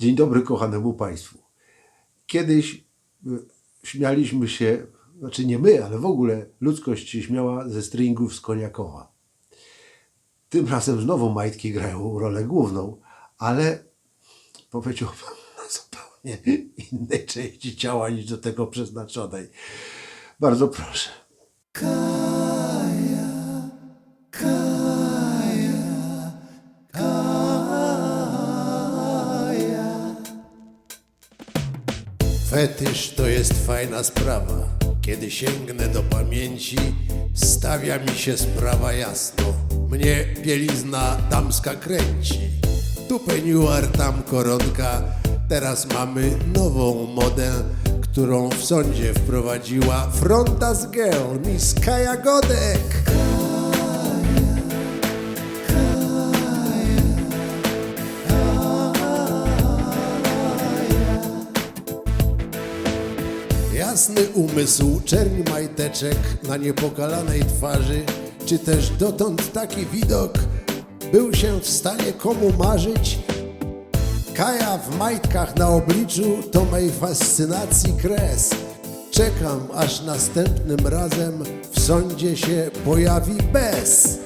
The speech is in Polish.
Dzień dobry kochanemu Państwu. Kiedyś y, śmialiśmy się, znaczy nie my, ale w ogóle ludzkość się śmiała ze stringów z Koniakowa. Tym razem znowu majtki grają rolę główną, ale powiedziałbym na zupełnie innej części ciała niż do tego przeznaczonej. Bardzo proszę. Fetysz to jest fajna sprawa. Kiedy sięgnę do pamięci, stawia mi się sprawa jasno. Mnie bielizna damska kręci. Tu peniuar, tam koronka. Teraz mamy nową modę, którą w sądzie wprowadziła Frontas Girl, Miss Kaja. Jasny umysł, czerń majteczek na niepokalanej twarzy, czy też dotąd taki widok był się w stanie komu marzyć? Kaja w majtkach na obliczu to mej fascynacji kres. Czekam, aż następnym razem w sądzie się pojawi bez.